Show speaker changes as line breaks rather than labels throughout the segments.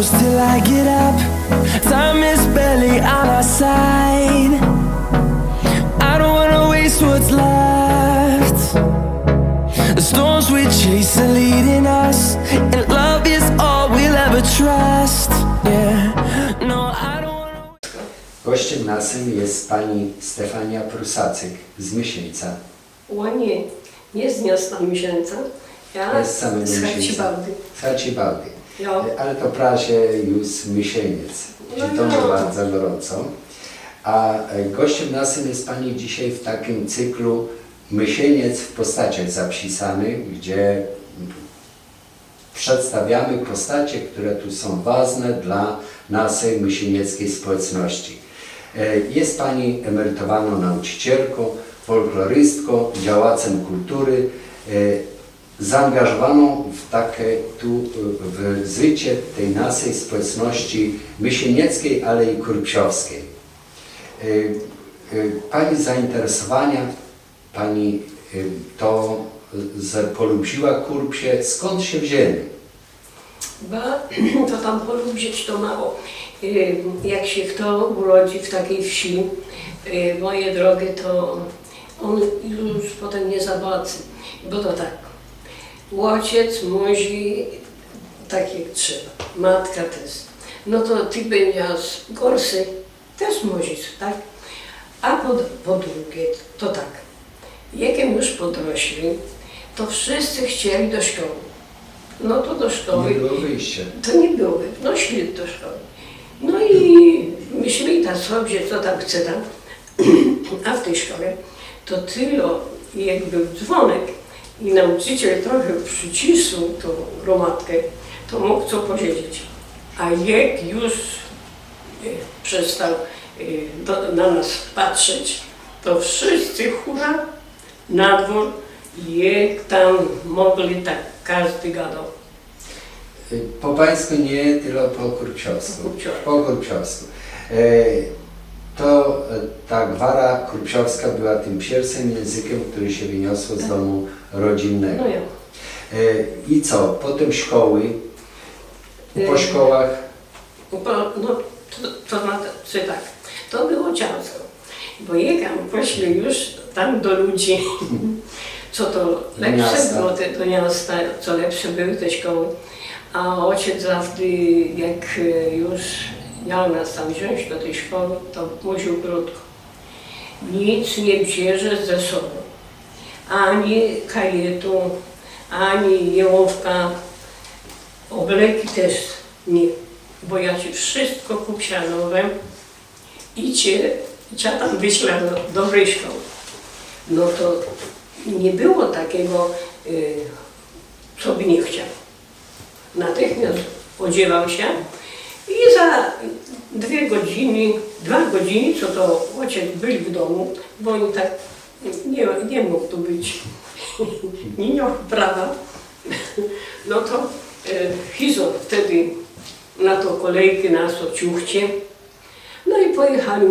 close till I get up. Time is barely on our side. I don't wanna waste what's left. The storms we chase are leading us, and love is all we'll ever trust. Yeah, no, I don't wanna.
Gościem naszym jest pani Stefania Prusacyk z Myślica.
O nie, nie z miasta Miesięca, ja
Jest z samego
z
Myślica.
Harcibaldy.
Z Harcibaldy.
Jo.
Ale to prawie już Mysieniec.
No no.
bardzo gorąco. A e, gościem naszym jest pani dzisiaj w takim cyklu Mysieniec w postaciach zapisanych, gdzie przedstawiamy postacie, które tu są ważne dla naszej mysienieckiej społeczności. E, Jest Pani emerytowaną nauczycielką, folklorystką, działaczem kultury, e, zaangażowaną w takie tu e, w życie tej naszej społeczności mysienieckiej, ale i kurpsiowskiej. E, e, Pani zainteresowania, Pani to, polubiła kurpsie, skąd się wzięli?
Ba, to tam polubić to mało. Jak się kto urodzi w takiej wsi, moje drogie, to on już potem nie zobaczy. Bo to tak, ojciec musi tak jak trzeba, matka też. No to ty będziesz gorszy, też musisz, tak? A po, po drugie, to tak, jakiem już podrośli, to wszyscy chcieli do szkoły. No to do szkoły.
Nie było wyjścia.
To nie było, no szli do szkoły. No i myśleli tam sobie, co tam chce tam. A w tej szkole to tyle, jak był dzwonek i nauczyciel trochę przycisnął tą gromadkę, to mógł co powiedzieć. A jak już e, przestał e, do, na nas patrzeć, to wszyscy hura na dwór, jak tam mogli, tak każdy gadał.
Y, Po pańsku nie, tylko po kurpsiowsku.
Po.
Po. To e, ta gwara kurpsiowska była tym pierwszym językiem, który się wyniosło z domu rodzinnego.
No.
E, I co? Potem szkoły, po
E,
szkołach
Bo, no, to, to znaczy tak, to było ciężko, bo jechał pośle już tam do ludzi, co to lepsze było te, do miasta, co lepsze były te szkoły. A ojciec zawsze, jak już miał nas tam wziąć do tej szkoły, to mówił krótko. Nic nie bierzesz ze sobą. Ani kajetu, ani jełowka, obleki też nie. Bo ja ci wszystko kupianowem i cię, cię tam wyślę do dobrej szkoły. No to nie było takiego, y, co by nie chciał. Natychmiast odziewał się za dwie godziny, dwa godziny, co to ojciec był w domu, bo on tak nie, nie mógł tu być, nie miał prawa, no to e, Hizo wtedy na to kolejkę nas ciuchcie, no i pojechali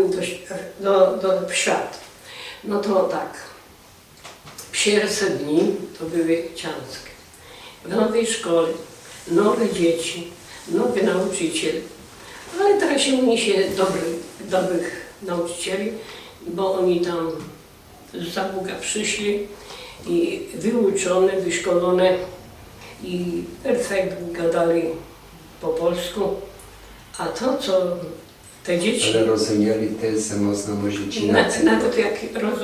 do, do, do świat. No to tak, pierwsze dni to były ciężkie. W nowej szkole, nowe dzieci, nowy nauczyciel. Ale teraz się niesie dobrych, dobrych nauczycieli, bo oni tam z Zabuga przyszli i wyuczone, wyszkolone i perfekt gadali po polsku. A to, co te dzieci...
ale rozumieli też, że można mówić
Na, nawet jak roz,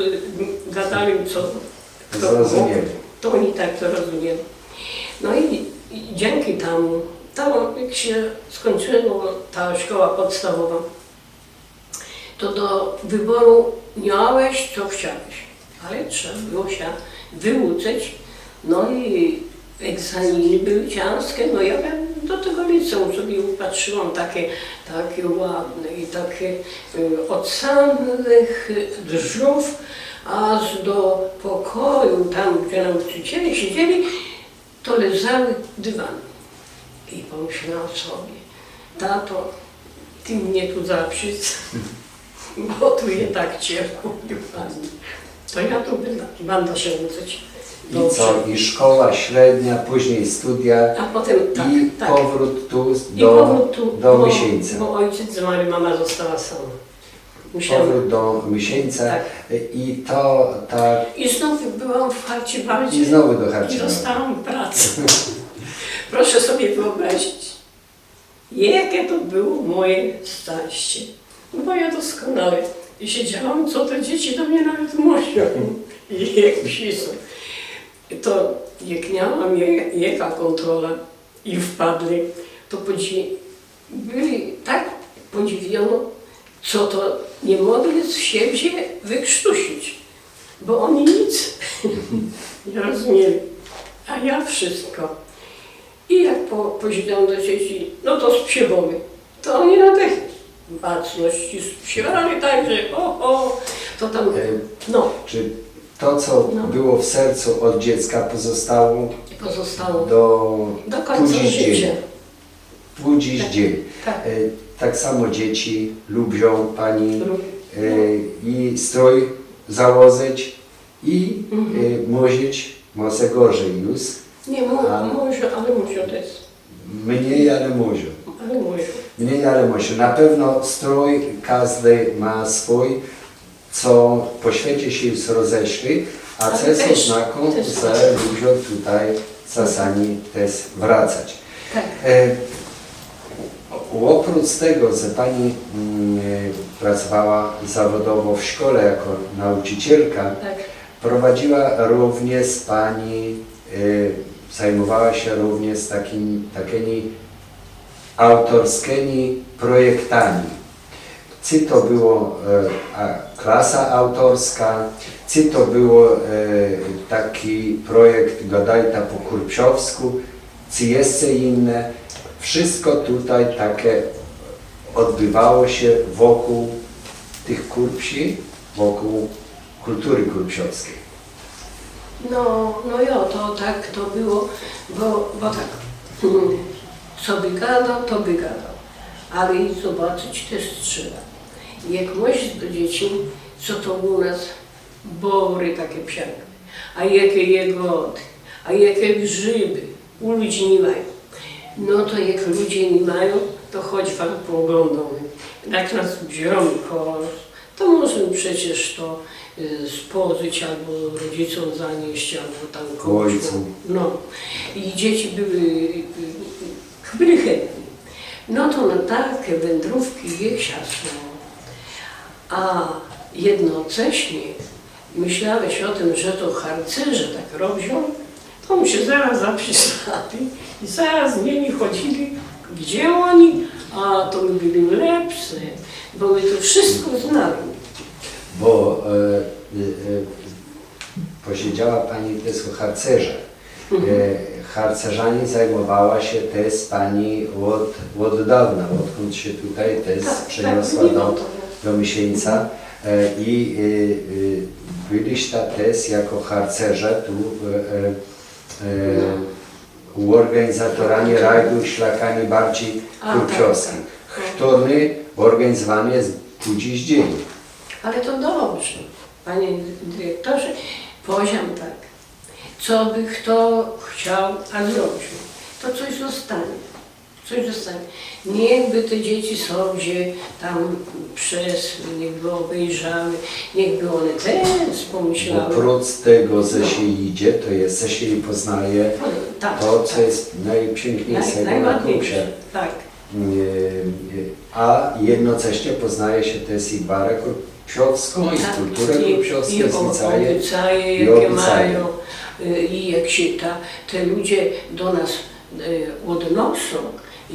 gadali, co kto
Zrozumieli.
to oni tak to rozumieli. No i, i dzięki temu, tam jak się skończyła ta szkoła podstawowa, to do wyboru miałeś, co chciałeś, ale trzeba było się wyuczyć. No i egzaminy były ciężkie, no ja do tego liceum sobie upatrzyłam takie, takie ładne i takie y, od samych drzwiów aż do pokoju, tam gdzie nauczyciele siedzieli, to leżały dywany. I pomyślałam sobie, tato, ty mnie tu zaprzyć, bo tu je tak ciepło, pani. To ja tu będę, się uczyć.
I co? I szkoła średnia, później studia
A potem tak,
i
tak.
powrót tu
I
do,
powrót tu,
do
bo,
Mysieńca.
Bo ojciec zmarł, mama została sama. Musiałam.
Powrót do Mysieńca
Tak.
i to tak
I znowu byłam w Harcibardzie.
I znowu do
I
Harcibarda.
dostałam pracę. Proszę sobie wyobrazić, jakie to było moje szczęście. No bo ja doskonale siedziałam, co te dzieci do mnie nawet mówią. I jak psi są. To jak miałam je- jaka kontrola i wpadli, to podzi- byli tak podziwiono, co to nie mogli z siebie wykrztusić, bo oni nic nie rozumieli, a ja wszystko. I jak po, powiedziałam do dzieci, no to spsiewamy, to oni natychmiast baczności śpiewali tak, że o, o, to tam,
E,
no,
Czy to, co
No.
było w sercu od dziecka, pozostało
pozostało
do,
do końca życia.
Po dziś
Tak.
dzień.
Tak.
E, Tak samo dzieci lubią Pani
Lubię.
e, i strój założyć i
Mhm.
mówić może gorzej już. A-
może, ale może też,
Mniej, ale może.
ale może.
Mniej, ale może. Na pewno strój każdy ma swój, co po świecie się rozeszli, a co są
też-
znaką,
też
że ludzie tutaj czasami też wracać.
Tak,
E, Oprócz tego, że Pani mm, e, pracowała zawodowo w szkole jako nauczycielka,
tak,
prowadziła również Pani, e, zajmowała się również takimi, takimi autorskimi projektami. Czy to było e, klasa autorska, czy to było e, taki projekt Gadajta po Kurpsiowsku, czy jeszcze inne. Wszystko tutaj takie odbywało się wokół tych kurpsi, wokół kultury kurpsiowskiej.
No, no jo, to tak to było, bo, bo tak, co by gadał, to by gadał, ale i zobaczyć też trzeba. Jak mówisz do dzieci, co to u nas bory takie piękne, a jakie jagody, a jakie grzyby u ludzi nie mają. No to jak ludzie nie mają, to chodź wam pooglądamy. Jak nas biorą kosz, to możemy przecież to spożyć albo rodzicom zanieść, albo tam komuś. No. I dzieci były, y, y, byli chętni. No to na takie wędrówki je siasno. A jednocześnie myślałeś o tym, że to harcerze tak robią, to mi się zaraz zapisali i zaraz z nimi chodzili, gdzie oni, a to my byli lepsi, bo my to wszystko znali.
Bo e, e, e, posiedziała Pani też o harcerze. E, harcerzami zajmowała się też Pani od, od dawna, odkąd się tutaj też
Tak,
przeniosła
tak, nie
do, do Misieńca. E, I e, byliście też jako harcerze tu e, e, e, organizatorami rajdu szlakami bardziej
tak, tak.
który organizowany jest po dziś dzień.
Ale to dobrze, panie dyrektorze, poziom tak. Co by kto chciał, a zrobił, to coś zostanie. Coś zostanie. Niechby te dzieci sobie tam przeszły, niechby obejrzały, niechby one też pomyślały.
Oprócz tego, że się idzie, to jest, że się poznaje
Tak,
to, co
tak.
jest najpiękniejszego
Naj,
na
najładniejsze. Tak,
A jednocześnie poznaje się też i barę kurpiowską, i
tak.
kulturę
I,
kurpiowską,
i
i
o-
zwyczaje.
obyczaje,
i
jakie
obyczaje.
mają. y, I jak się ta, te ludzie do nas y, odnoszą,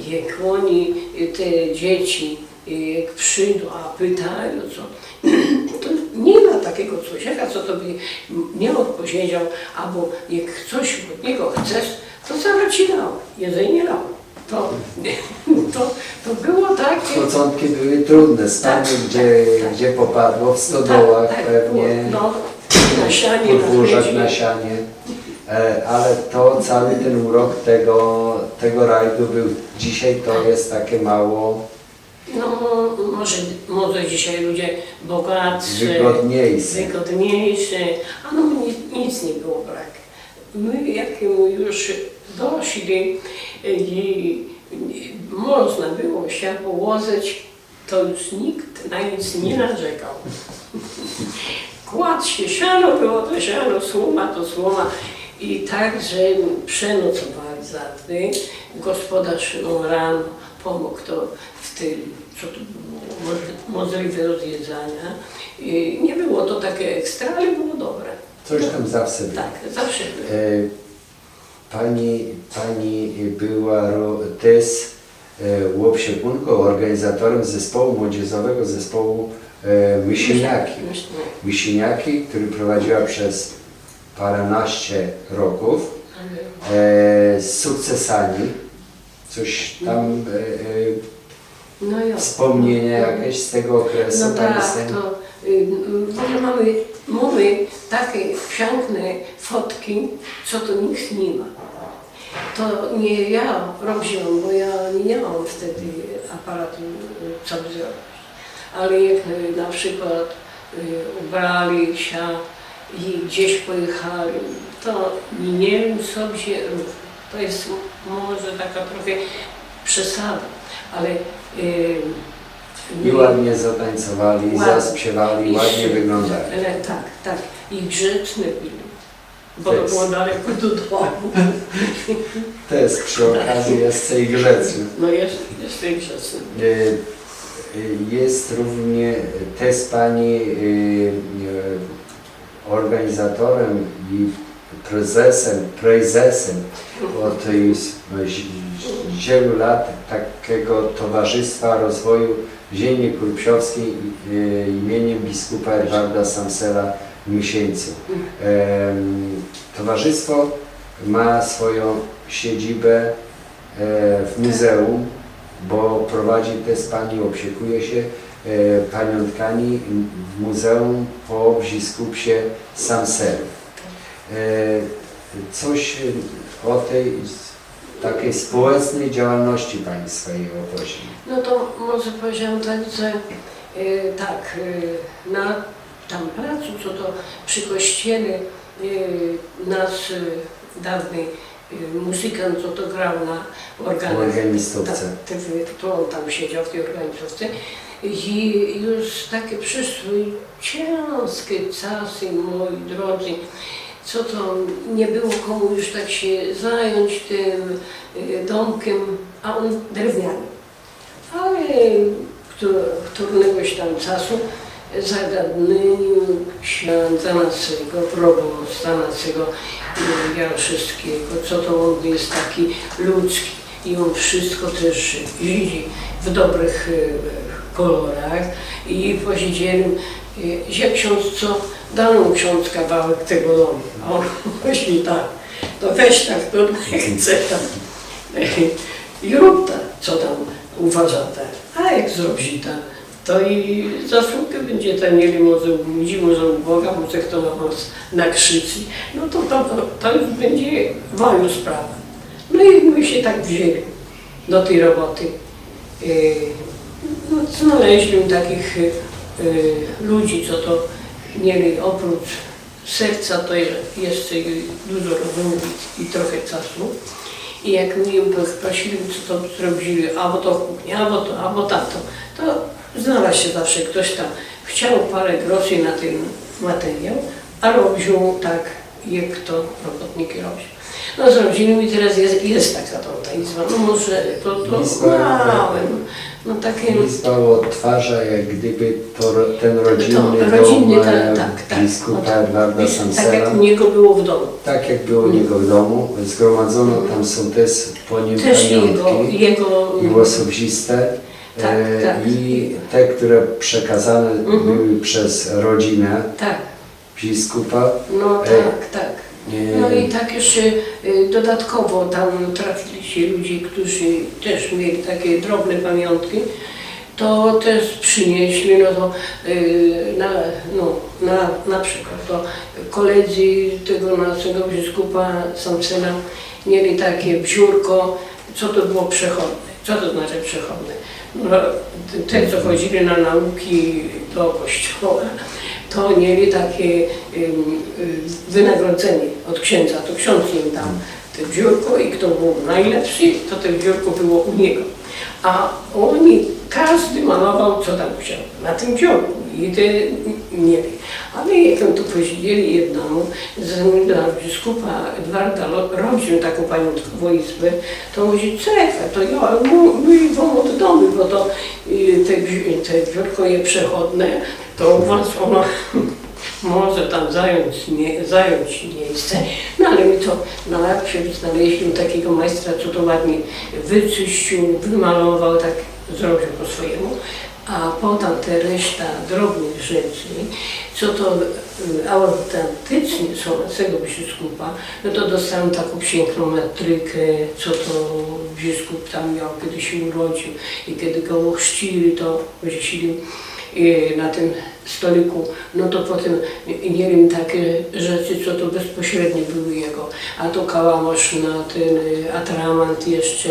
jak oni, y, te dzieci, jak przyjdą, a pytają, co, to nie ma takiego człowieka, co to by nie odpowiedział, albo jak coś od niego chcesz, to zaraz ci dał, jedzenie dał. To, to, to było takie...
Początki były trudne, stany,
Tak,
gdzie,
tak, tak.
gdzie popadło, w stodołach
Tak, tak,
pewnie,
No, na sianie, na
podwórzach
chmiecie.
na sianie. E, Ale to cały ten urok tego, tego rajdu był. Dzisiaj to jest takie mało
No, może, może dzisiaj ludzie bogatsze,
wygodniejsze.
wygodniejsze, a no nic, nic nie było brak. my jak już doszli i można było się położyć, to już nikt na nic nie narzekał. Kładł się, siano było to siano, słoma to słoma. I tak, że przenocowali za dny. Gospodarz no, rano pomógł to w tym, co to było możli- możliwe do. I nie było to takie ekstra, ale było dobre.
Coś tam zawsze było.
Tak, zawsze było.
E, Pani, pani była też e, łopsiekunką, organizatorem zespołu młodzieżowego zespołu e, Mysieniaki.
Myślę,
Mysieniaki, który prowadziła przez paręnaście roków e, z sukcesami. Coś tam e, e,
No
wspomnienia jakieś z tego okresu
No tak, to y, w ogóle mamy, mamy takie piękne fotki, co to nikt nie ma. To nie ja robiłam, bo ja nie miałam wtedy aparatu, y, co zrobić. Ale jak y, na przykład y, ubrali się i gdzieś pojechali, to nie wiem sobie rób. To jest może taka trochę przesada, ale y,
I ładnie zatańcowali,
Ładnie.
zaśpiewali, ładnie
się-
wyglądali.
Tak, tak. I grzeczne byli. Bo to było daleko do domu.
Też przy okazji jest i grzeczny.
No jest, jest tej grzeczny.
E, e, Jest również też Pani e, organizatorem i prezesem, prezesem od wielu lat takiego Towarzystwa Rozwoju Ziemi Kurpsiowskiej imieniem biskupa Edwarda Samsela Misieńcu. Em, Towarzystwo ma swoją siedzibę e, w muzeum, bo prowadzi też pani, opiekuje się e, pamiątkami w muzeum po biskupsie Samselu. E, Coś o tej takiej społecznej działalności Państwa i obozie.
No to może powiedziałam tak, że e, tak, e, na tam placu, co to przy kościele e, nasz e, dawny muzykant, co to grał na te- to on tam siedział w tej organizacji. I już takie przyszły ciężkie czasy, moi drodzy, co to nie było komu już tak się zająć tym y, domkiem, a on drewniany. Ale któ- któregoś tam czasu zagadnieniu księdza naszego, proboszcza naszego y, Jarszewskiego, co to on jest taki ludzki i on wszystko też widzi w dobrych y, kolorach. I powiedzieli, y, że ksiądz co, mu ksiądz kawałek tego domu, a on myśli tak, to weź tak, to chce tam. I rób tak, co tam uważa tak, a jak zrobi tak, to i zasługę będziecie mieli może u ludzi, może u Boga, może kto na nakrzyci, no to, to, to, to już będzie waju sprawa. No i my się tak wzięli do tej roboty. Yy, No, znaleźli takich yy, ludzi, co to mieli oprócz serca, to je- jeszcze dużo rozumu i trochę czasu. I jak ją prosili, co to zrobili, albo to kuchnia, albo to, albo tamto, to znalazł się zawsze ktoś tam. Chciał parę groszy na ten materiał, a robił tak, jak to robotniki robią. No zrobili i teraz jest, jest taka to, ta izba, no może to, to małe, no takie...
Izba odtwarza jak gdyby to, ten rodzinny
To rodzinny,
dom
tak,
e,
tak, tak.
biskupa Edwarda
Tak
Samsela.
jak u niego było w domu.
Tak jak było u niego w domu, zgromadzono tam są też po nim
Też jego,
pamiątki
jego
i osobiste
Tak,
e,
tak.
i te, które przekazane
Mhm.
były przez rodzinę
tak,
biskupa.
no
E,
tak, tak.
e,
No i tak jeszcze dodatkowo tam trafili się ludzie, którzy też mieli takie drobne pamiątki, to też przynieśli, no to y, na, no, na, na przykład to koledzy tego naszego biskupa Samsena mieli takie biurko, co to było przechodne. Co to znaczy przechodne? No, te, co chodzili na nauki do kościoła, to mieli takie y, wynagrodzenie od księdza. To ksiądz im dał te biurko i kto był najlepszy, to te biurko było u niego. A oni, każdy malował co tam chciał na tym biurku i te mieli. Ale jak tu posiedzieli jednemu, z biskupa Edwarda robił taką pamiątkową izbę, to mówi, czekaj, to ja my wam oddamy, bo to y, te, te biurko je przechodne, to u was ono może tam zająć, nie, zająć miejsce. No ale my to najpierw znaleźliśmy takiego majstra, co to ładnie wyczyścił, wymalował, tak zrobił po swojemu. A potem te reszta drobnych rzeczy, co to y, autentycznie tego biskupa, no to dostałem taką piękną metrykę, co to biskup tam miał, kiedy się urodził i kiedy go ochrzcili, to wiesili y, na tym stoliku, no to potem y, nie wiem, takie rzeczy, co to bezpośrednio były jego, a to kałamarz na ten y, atrament jeszcze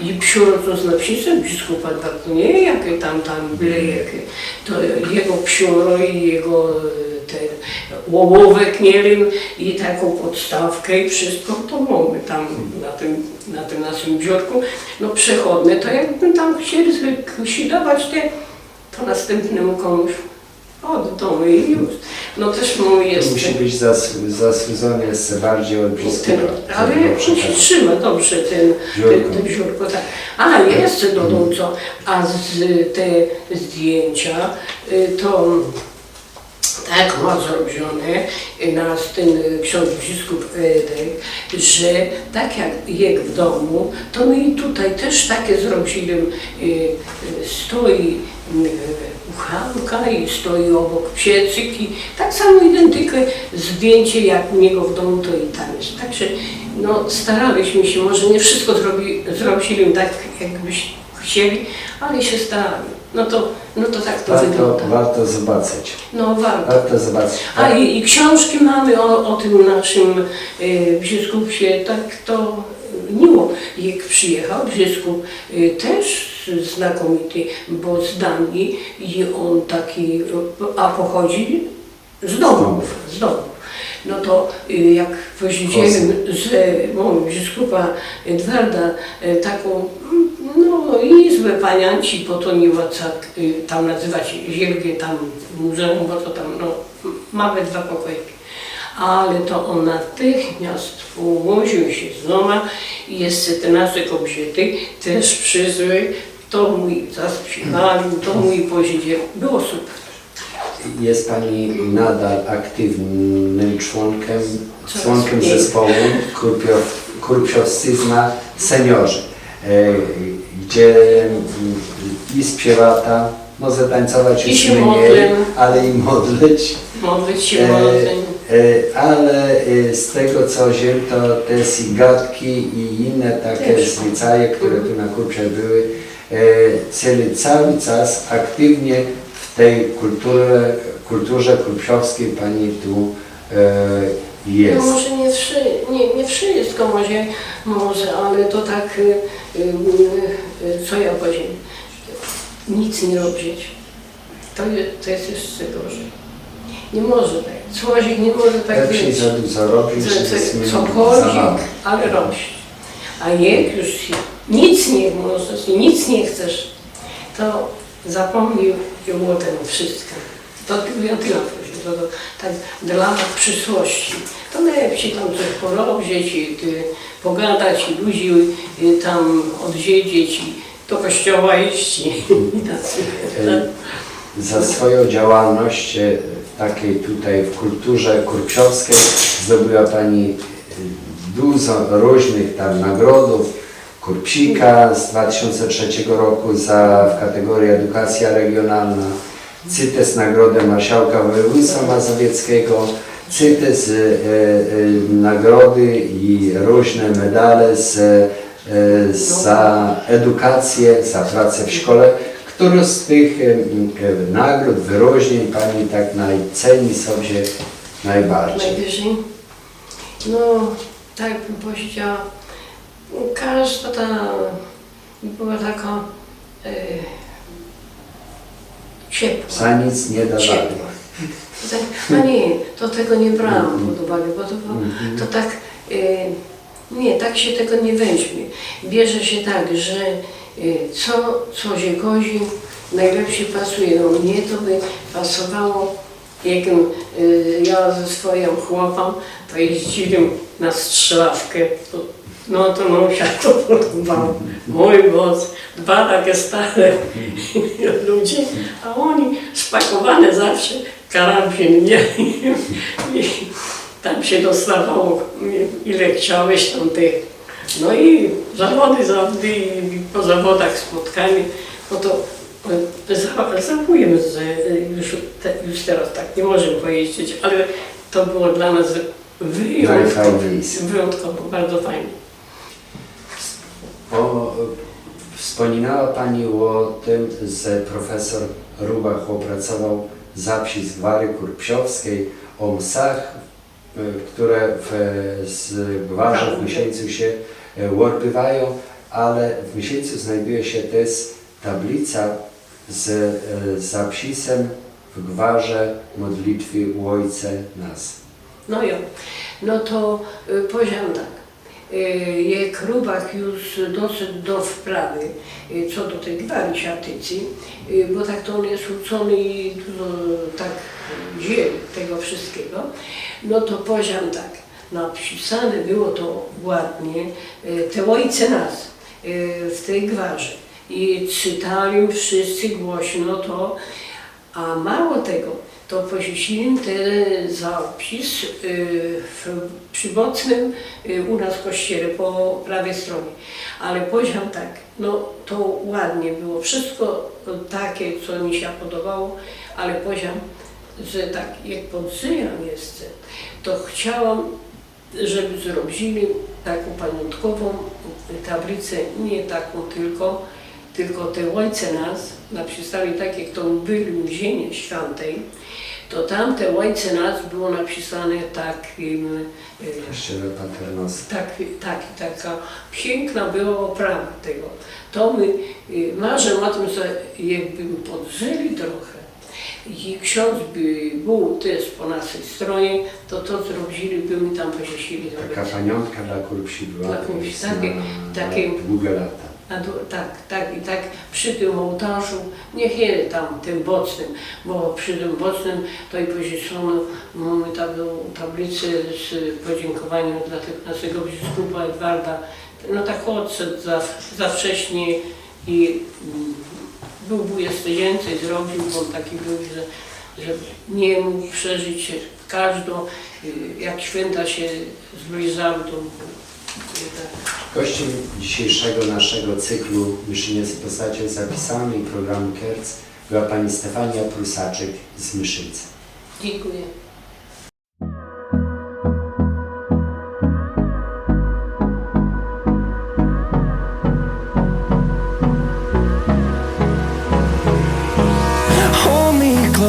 i psiuro to z napisem biskupa, tak nie jakie tam, tam byle jakie, to jego psiuro i jego y, ten łomówek, nie wiem, i taką podstawkę i wszystko to mamy tam na tym, na tym naszym biurku. No przechodne, to jakby tam chcieli dawać te, to następnemu komuś oddamy i już. No też mój
To
jest
musi być zas, zasłudzony jeszcze bardziej od
ten, ale on się trzyma dobrze ten ten, ten biurko, tak. A jeszcze dodam co, a z te zdjęcia y, to tak ma zrobione y, nas ten y, ksiądz biskup Edek, że tak jak jak w domu, to my i tutaj też takie zrobili. y, y, Stoi y, uchanka i stoi obok piecyk i tak samo identykę zdjęcie jak u niego w domu, to i tam jest. Także no, staraliśmy się, może nie wszystko zrobi, zrobili tak jakbyśmy chcieli, ale się starali. No to, no to tak to
Warto,
wygląda.
warto zobaczyć.
No warto.
Warto zobaczyć.
A i, i książki mamy o, o tym naszym y, biskupie, tak to miło. Jak przyjechał biskup y, też znakomity, bo z Danii i on taki, a pochodzi z domów, z domów. No to y, jak powiedziałem z mojego biskupa Edwarda y, taką no, izbę panianci potoniła, tak, y, tam nazywać zielgie tam muzeum, bo to tam no, mamy dwa pokoiki. Ale to on natychmiast położył się znowu i jeszcze te nasze kobiety też przyszły, to mój zaśpiewali, to mój posiedział. Było super.
Jest Pani nadal aktywnym członkiem,
Coraz
członkiem
mniej.
zespołu Kurpiow, Kurpiowscyzna Seniorzy, e, gdzie i śpiewata, może tańcować
I
już
się
mniej,
modlę.
ale i modlić.
Modlić się,
E,
modlić.
E, ale e, z tego co wiem, to te i gadki i inne takie
Też.
zwyczaje, które tu na kursie były, e, celi cały czas aktywnie w tej kulturze, kulturze Pani tu jest.
No może nie, wszy, nie, nie wszystko może, może, ale to tak, co ja powiem, nic nie robić, to, to jest jeszcze gorzej. Nie może tak, człowiek nie może tak
Lepszy
być,
za dużo robić,
że
niż
co-
mało.
ale robić. A jak już się nic nie możesz, i nic nie chcesz, to zapomnij już o tym wszystkim. To tylko ja tyle to, to tak dla przyszłości. To lepiej tam coś porobić i ty, pogadać i ludzi y, tam odwiedzić i do kościoła iść i, i
Za swoją działalność w takiej tutaj w kulturze kurpiowskiej zdobyła Pani e, dużo różnych tam nagrodów. Kurpsika z 2003 roku za, w kategorii edukacja regionalna, CITES Nagrodę Marszałka Województwa Mazowieckiego, CITES e, e, nagrody i różne medale z, e, za edukację, za pracę w szkole. Które z tych e, nagród, wyróżnień Pani tak najceni sobie najbardziej?
najwyżej. No, tak bym powiedziała, każda ta była taka e, ciepła.
Za nic nie da
ciepła. Za A nie, to tego nie brałam pod uwagę, bo to, to tak, e, nie, tak się tego nie weźmie. Bierze się tak, że co, co się kozi, najlepiej pasuje. No mnie to by pasowało, jak e, ja ze swoim chłopem, to jeździli na strzelawkę. No to nam się to podobało. Mój boss, dwa takie stare ludzie, a oni spakowane zawsze karabin, nie? I tam się dostawało ile chciałeś tam tych. No i zawody, zawody i po zawodach spotkanie, no to e, za- żałujemy, że już, te, już teraz tak nie możemy pojeździć, ale to było dla nas wyjątkowo, wyjątkowo bardzo fajne.
O, wspominała Pani o tym, że profesor Rubach opracował zapis Gwary Kurpsiowskiej o msach, e, które w, z w Myśleńcu się e, odbywają, ale w Myśleńcu znajduje się też tablica z e, zapisem w Gwarze modlitwy u Ojcze nas.
No jo, no to y, powiedziałam tak. Y, jak Rubak już dosyć do wprawy co do tej gwary siatycy, bo tak to on jest uczony i dużo tak wie tego wszystkiego, no to powiedziałam tak. Napisane było to ładnie, te ojce nas w tej gwarze i czytali wszyscy głośno to, a mało tego, to pożyczyłem ten zapis y, w, przy bocznym y, u nas w kościele po prawej stronie. Ale powiedział tak, no to ładnie było, wszystko takie, co mi się podobało, ale powiedział, że tak jak podzyjam jeszcze, to chciałam, żeby zrobili taką pamiątkową tablicę, nie taką tylko, tylko te ojce nas napisali tak, jak to byli w Ziemi Świętej, to tam te ojce nas było napisane takim,
W Kościele Paternostwa.
tak, tak, taka piękna była oprawa tego. To my y, marzę o tym, że jakbym podżyli trochę i ksiądz by był też po naszej stronie, to to zrobiliby mi tam pożyczyli.
Taka pamiątka dla Kurpsi była
Dla
kiedyś
takie-
na,
takie-
na długie lata.
A tak, tak i tak przy tym ołtarzu, niech nie tam tym bocznym, bo przy tym bocznym to i pożyczono, mamy taką tablicę z podziękowaniem dla tego naszego biskupa Edwarda. No tak odszedł za, za wcześnie i mm, był wujas więcej zrobił, bo on taki był, że, że nie mógł przeżyć każdą, y, jak święta się zbliżały, to.
Gościem dzisiejszego naszego cyklu Myszynie z postacią zapisami i programu KERC była pani Stefania Prusaczyk z Myszyńca.
Dziękuję.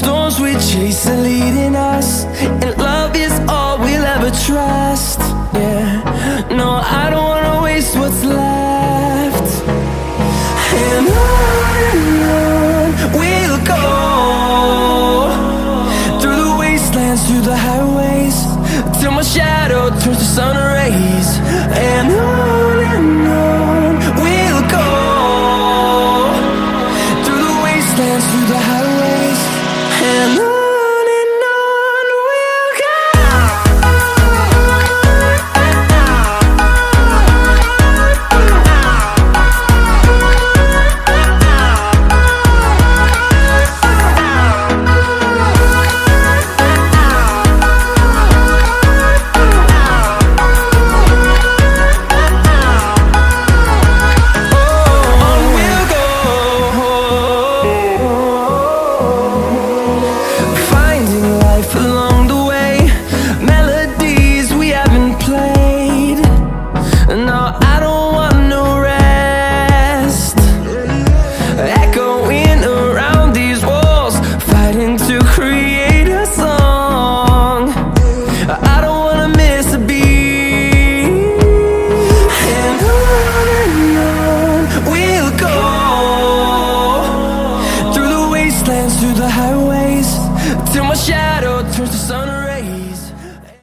Storms we chase are leading us,